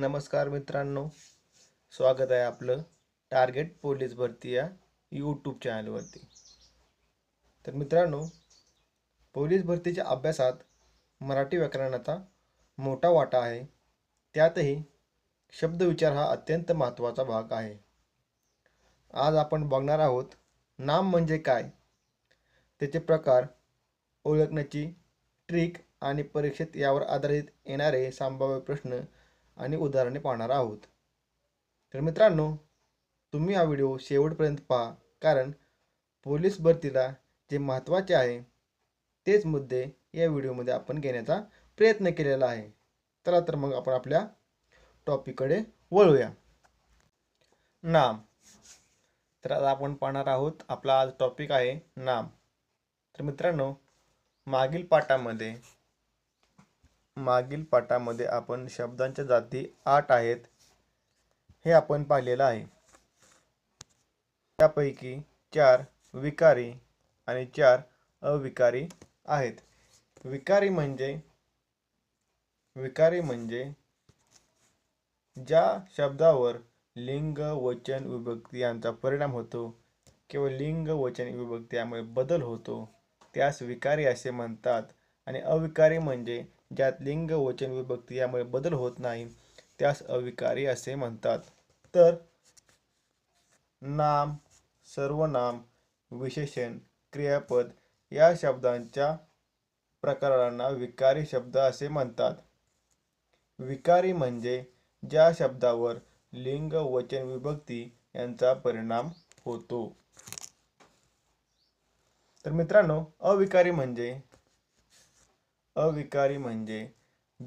नमस्कार मित्रांनो. स्वागत आहे आपलं टार्गेट पोलीस भरती या यूट्यूब चॅनलवरती. तर मित्रांनो पोलीस भरतीच्या अभ्यासात मराठी व्याकरणाचा मोठा वाटा आहे. त्यातही शब्दविचार हा अत्यंत महत्त्वाचा भाग आहे. आज आपण बघणार आहोत नाम म्हणजे काय? त्याचे प्रकार ओळखण्याची ट्रिक आणि परीक्षेत यावर आधारित येणारे संभाव्य प्रश्न आणि उदाहरणे पाहणार आहोत. तर मित्रांनो तुम्ही हा व्हिडिओ शेवटपर्यंत पहा कारण पोलीस भरतीला जे महत्त्वाचे आहे तेच मुद्दे या व्हिडिओमध्ये आपण घेण्याचा प्रयत्न केलेला आहे. चला तर मग आपण आपल्या टॉपिककडे वळूया. नाम. तर आज आपण पाहणार आहोत आपला आज टॉपिक आहे नाम. तर मित्रांनो मागील पाठामध्ये मागील पाठामध्ये आपण शब्दांच्या जाती आठ आहेत हे आपण पाहिलेलं आहे. त्यापैकी चार विकारी आणि चार अविकारी आहेत. विकारी म्हणजे विकारी म्हणजे ज्या शब्दावर लिंग वचन विभक्ती यांचा परिणाम होतो किंवा लिंग वचन विभक्ती यामुळे बदल होतो त्यास विकारी असे म्हणतात आणि अविकारी म्हणजे ज्यात लिंग वचन विभक्ती यामुळे बदल होत नाही त्यास अविकारी असे म्हणतात. तर नाम सर्वनाम विशेषण क्रियापद या शब्दांच्या प्रकारांना विकारी शब्द असे म्हणतात. विकारी म्हणजे ज्या शब्दावर लिंग वचन विभक्ती यांचा परिणाम होतो. तर मित्रांनो अविकारी म्हणजे अविकारी म्हणजे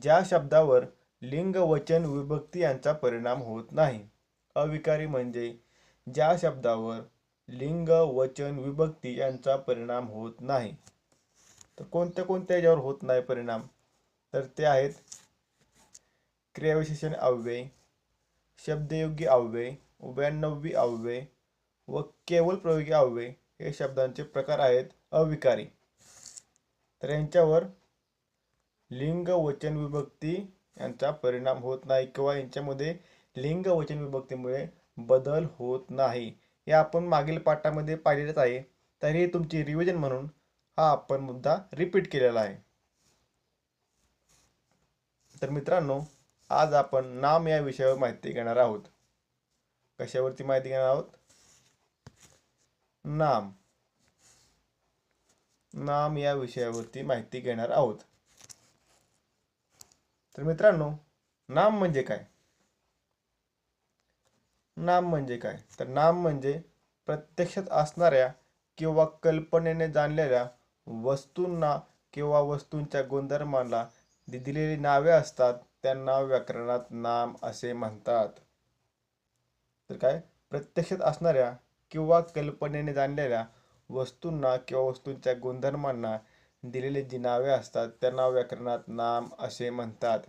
ज्या शब्दावर लिंग वचन विभक्ती यांचा परिणाम होत नाही. अविकारी म्हणजे ज्या शब्दावर लिंग वचन विभक्ती यांचा परिणाम होत नाही. तर कोणत्या कोणत्या याच्यावर होत नाही परिणाम? तर ते आहेत क्रियाविशेषण अव्यय शब्दयोगी अव्यय उभयाण्णवी अव्यय व केवळ प्रयोगी अव्यय हे शब्दांचे प्रकार आहेत अविकारी. तर यांच्यावर लिंग वचन विभक्ती यांचा परिणाम होत नाही किंवा यांच्यामध्ये लिंग वचन विभक्तीमुळे बदल होत नाही. हे आपण मागील पाठामध्ये पाहिलेलंच आहे. तरी तुमची रिव्हिजन म्हणून हा आपण मुद्दा रिपीट केलेला आहे. तर मित्रांनो आज आपण नाम या विषयावर माहिती घेणार आहोत. कशावरती माहिती घेणार आहोत? नाम. नाम या विषयावरती माहिती घेणार आहोत. तर मित्रांनो नाम म्हणजे काय? नाम म्हणजे काय? तर नाम म्हणजे प्रत्यक्षात असणाऱ्या किंवा कल्पनेने जाणलेल्या वस्तूंना किंवा वस्तूंच्या गुणधर्मांना दिलेली नावे असतात त्यांना व्याकरणात नाम असे म्हणतात. तर काय? प्रत्यक्षात असणाऱ्या किंवा कल्पनेने जाणलेल्या वस्तूंना किंवा वस्तूंच्या गुणधर्मांना दिलेली जी नावे असतात त्यांना व्याकरणात नाम असे म्हणतात.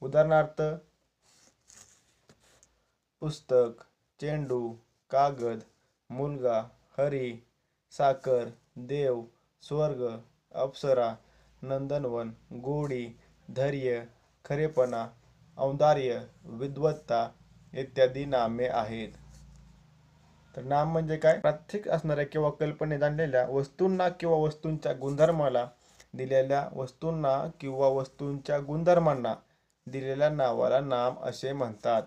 उदाहरणार्थ पुस्तक चेंडू कागद मुलगा हरी साखर देव स्वर्ग अप्सरा नंदनवन गोडी धैर्य खरेपणा औदार्य विद्वत्ता इत्यादी नामे आहेत. तर नाम म्हणजे काय? प्रत्येक असणाऱ्या किंवा कल्पनेत जाणलेल्या वस्तूंना किंवा वस्तूंच्या गुणधर्माला दिलेल्या वस्तूंना किंवा वस्तूंच्या गुणधर्मांना दिलेल्या नावाला नाम असे म्हणतात.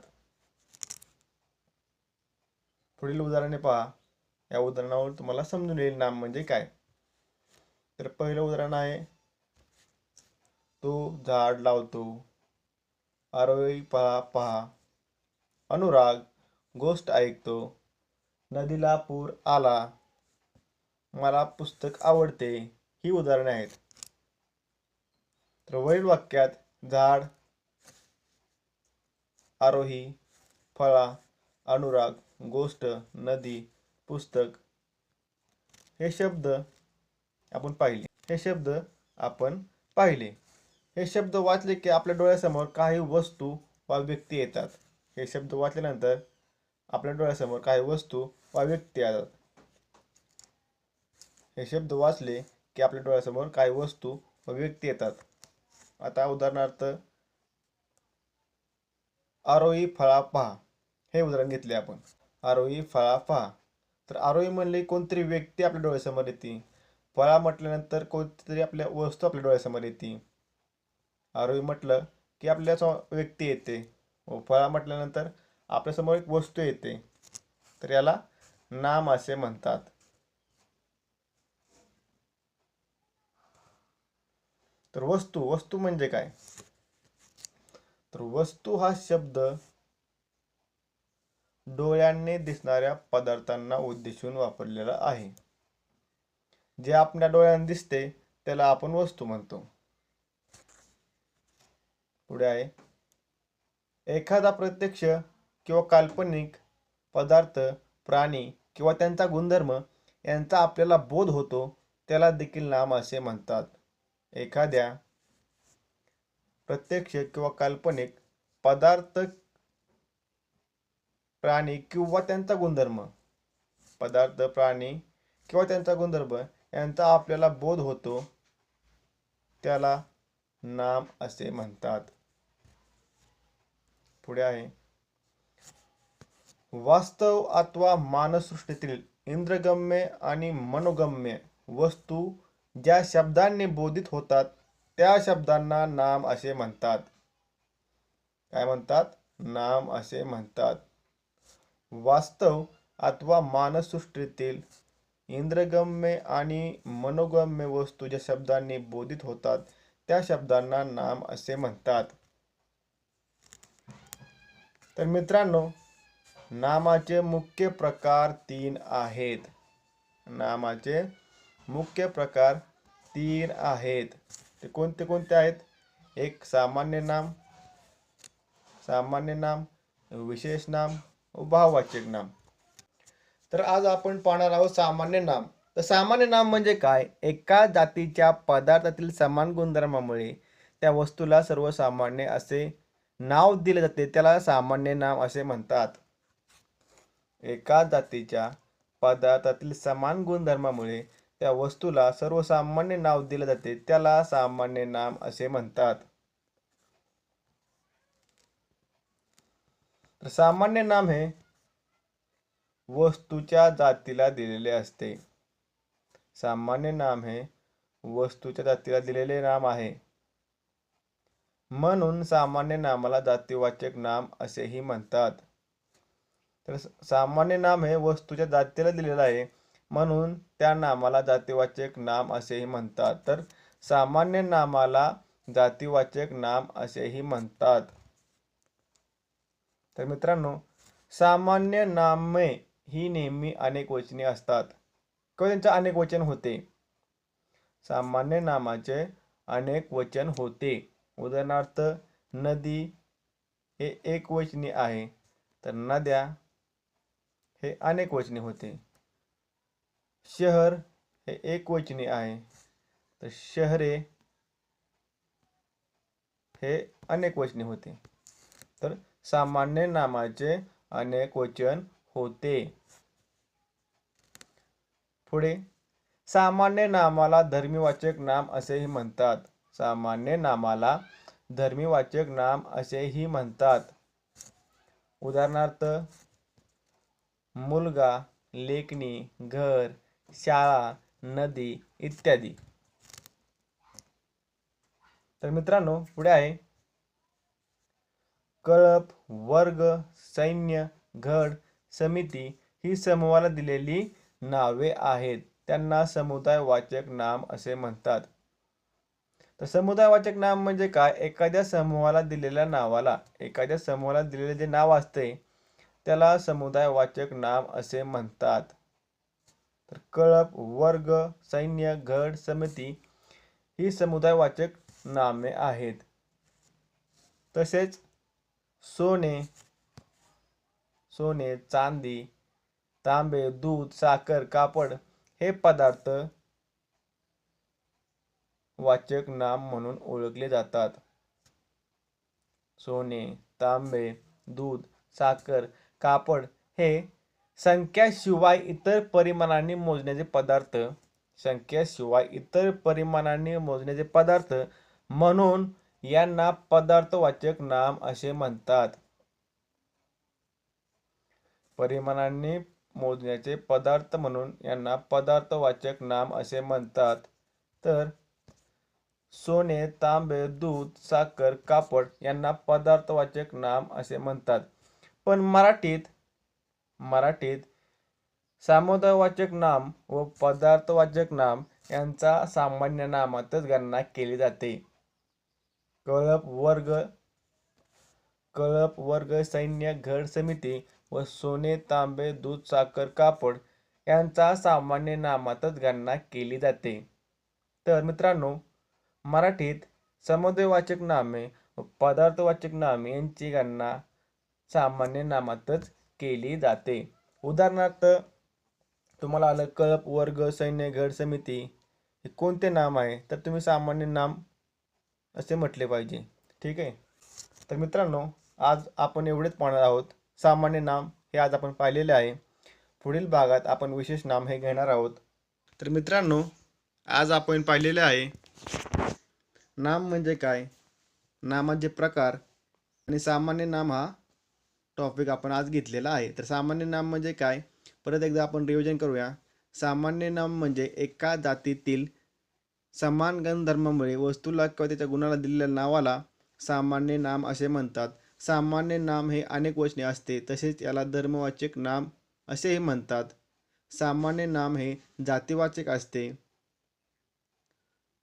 पुढील उदाहरणे पहा. या उदाहरणावर तुम्हाला समजून येईल नाम म्हणजे काय. तर पहिलं उदाहरण आहे. तो झाड लावतो. आरोही पहा पहा. अनुराग गोष्ट ऐकतो. नदीला पूर आला. मला पुस्तक आवडते ही उदाहरणे आहेत. तर वरील वाक्यात झाड आरोही फळा अनुराग गोष्ट नदी पुस्तक हे शब्द आपण पाहिले. हे शब्द आपण पाहिले. हे शब्द वाचले की आपल्या डोळ्यासमोर काही वस्तू वा व्यक्ती येतात. हे शब्द वाचल्यानंतर आपल्या डोळ्यासमोर काही वस्तू वा व्यक्ती येतात हे शब्द वाचले की आपल्या डोळ्यासमोर काही वस्तू व व्यक्ती येतात. आता उदाहरणार्थ आरोही फळा पहा. हे उदाहरण घेतले आपण. आरोही फळा पहा. तर आरोही म्हणले कोणतरी व्यक्ती आपल्या डोळ्यासमोर येते. फळा म्हटल्यानंतर कोणतीतरी आपल्या वस्तू आपल्या डोळ्यासमोर येते. आरोही म्हटलं की आपल्या व्यक्ती येते. व फळा म्हटल्यानंतर आपल्यासमोर एक वस्तू येते. तर याला नाम असे म्हणतात. तर वस्तू वस्तू म्हणजे काय? तर वस्तू हा शब्द डोळ्यांनी दिसणाऱ्या पदार्थांना उद्देशून वापरलेला आहे. जे आपल्या डोळ्यांना दिसते त्याला आपण वस्तू म्हणतो. पुढे आहे. एखादा प्रत्यक्ष किंवा काल्पनिक पदार्थ प्राणी किंवा त्यांचा गुणधर्म यांचा आपल्याला बोध होतो त्याला देखील नाम असे म्हणतात. एखाद्या प्रत्यक्ष किंवा काल्पनिक पदार्थ प्राणी किंवा त्यांचा गुणधर्म. पदार्थ प्राणी किंवा त्यांचा गुणधर्म यांचा आपल्याला बोध होतो त्याला नाम असे म्हणतात. पुढे आहे. वास्तव अथवा मानससृष्टीतील इंद्रगम्य आणि मनोगम्य वस्तू ज्या शब्दांनी बोधित होतात त्या शब्दांना नाम असे म्हणतात. काय म्हणतात? नाम असे म्हणतात. वास्तव अथवा मानससृष्टीतील इंद्रगम्य आणि मनोगम्य वस्तू ज्या शब्दांनी बोधित होतात त्या शब्दांना नाम असे म्हणतात. तर मित्रांनो नामाचे मुख्य प्रकार तीन आहेत. नामाचे मुख्य प्रकार तीन आहेत. ते कोणते कोणते आहेत? एक सामान्य नाम सामान्य नाम विशेष नाम व भाववाचक नाम. तर आज आपण पाहणार आहोत सामान्य नाम. तर सामान्य नाम म्हणजे काय? एका जातीच्या पदार्थातील समान गुणधर्मामुळे त्या वस्तूला सर्वसामान्य असे नाव दिले जाते. त्याला सामान्य नाम असे म्हणतात. एका जातीच्या पदार्थातील समान गुणधर्मामुळे त्या वस्तूला सर्वसामान्य नाव दिले जाते. त्याला सामान्य नाम असे म्हणतात. तर सामान्य नाम हे वस्तूच्या जातीला दिलेले असते. सामान्य नाम हे वस्तूच्या जातीला दिलेले नाम आहे. म्हणून सामान्य नामाला जातीवाचक नाम असेही म्हणतात. तर सामान्य नाम हे वस्तूच्या जातीला दिलेलं आहे. म्हणून त्या नामाला जातीवाचक नाम असेही म्हणतात. तर सामान्य नामाला जातीवाचक नाम असेही म्हणतात. तर मित्रांनो सामान्य नामे ही नेहमी अनेक वचने असतात. किंवा त्यांचे अनेक वचन होते. सामान्य नामाचे अनेक वचन होते. उदाहरणार्थ नदी हे एक वचनी आहे. तर नद्या हे अनेक वचने होते. शहर हे एक वचने आहे. तर शहरे हे अनेक वचने होते. तर सामान्य नामाचे अनेक वचन होते. पुढे सामान्य नामाला धर्मीवाचक नाम असेही म्हणतात. सामान्य नामाला धर्मीवाचक नाम असेही म्हणतात. उदाहरणार्थ मुलगा लेखणी घर शाळा नदी इत्यादी. तर मित्रांनो पुढे आहे. कळप वर्ग सैन्य घड समिती ही समूहाला दिलेली नावे आहेत. त्यांना समुदायवाचक नाम असे म्हणतात. तर समुदायवाचक नाम म्हणजे काय? एखाद्या समूहाला दिलेल्या नावाला एखाद्या समूहाला दिलेले जे नाव असते त्याला समुदायवाचक नाम असे म्हणतात. तर कळप वर्ग सैन्य गड समिती ही समुदायवाचक नामे आहेत. तसेच सोने सोने चांदी तांबे दूध साखर कापड हे पदार्थ वाचक नाम म्हणून ओळखले जातात. सोने तांबे दूध साखर कापड हे संख्याशिवाय इतर परिमाणांनी मोजण्याचे पदार्थ. संख्याशिवाय इतर परिमाणांनी मोजण्याचे पदार्थ म्हणून यांना पदार्थवाचक नाम असे म्हणतात. परिमाणांनी मोजण्याचे पदार्थ म्हणून यांना पदार्थवाचक नाम असे म्हणतात. तर सोने तांबे दूध साखर कापड यांना पदार्थवाचक नाम असे म्हणतात. पण मराठीत मराठीत सामुदायवाचक नाम व पदार्थवाचक नाम यांचा सामान्य नामातच गणना केली जाते. कळप वर्ग कळप वर्ग सैन्य घड समिती व सोने तांबे दूध साखर कापड यांचा सामान्य नामातच गणना केली जाते. तर मित्रांनो मराठीत समुदायवाचक नामे व पदार्थवाचक नामे यांची गणना सामान्य नामातच केली जाते. उदाहरणार्थ तुम्हाला आलं कळप वर्ग सैन्य घड समिती हे कोणते नाम आहे? तर तुम्ही सामान्य नाम असे म्हटले पाहिजे. ठीक आहे? तर मित्रांनो आज आपण एवढेच पाहणार आहोत. सामान्य नाम हे आज आपण पाहिलेले आहे. पुढील भागात आपण विशेष नाम हे घेणार आहोत. तर मित्रांनो आज आपण पाहिलेले आहे नाम म्हणजे काय? नामाचे प्रकार आणि सामान्य नाम हा टॉपिक आपण आज घेतलेला आहे. तर सामान्य नाम म्हणजे काय? परत एकदा आपण रिव्हिजन करूया. सामान्य नाम म्हणजे एका जातीतील समान गुणधर्मामुळे वस्तूला किंवा त्याच्या गुणाला दिलेल्या नावाला सामान्य नाम असे म्हणतात. सामान्य नाम हे अनेक वचने असते तसेच याला धर्मवाचक नाम असेही म्हणतात. सामान्य नाम हे जातीवाचक असते.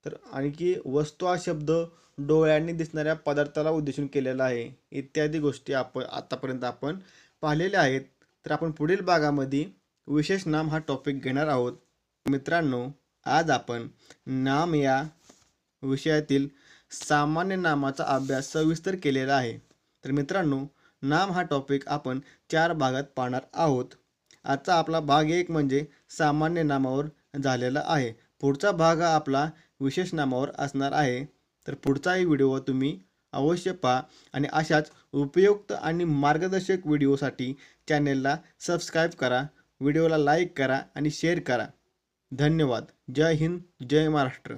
तर आणखी वस्तू हा शब्द डोळ्यांनी दिसणाऱ्या पदार्थाला उद्देशून केलेला आहे. इत्यादी गोष्टी आपण आतापर्यंत आपण पाहिलेल्या आहेत. तर आपण पुढील भागामध्ये विशेष नाम हा टॉपिक घेणार आहोत. मित्रांनो आज आपण नाम या विषयातील सामान्य नामाचा अभ्यास सविस्तर केलेला आहे. तर मित्रांनो नाम हा टॉपिक आपण चार भागात पाहणार आहोत. आजचा आपला भाग एक म्हणजे सामान्य नामावर झालेला आहे. पुढचा भाग हा आपला विशेष नामावर असणार आहे. तर पुढचाही व्हिडिओ तुम्ही अवश्य पहा आणि अशाच उपयुक्त आणि मार्गदर्शक व्हिडिओसाठी चॅनेलला सबस्क्राईब करा व्हिडिओला लाईक करा आणि शेअर करा. धन्यवाद. जय हिंद जय महाराष्ट्र.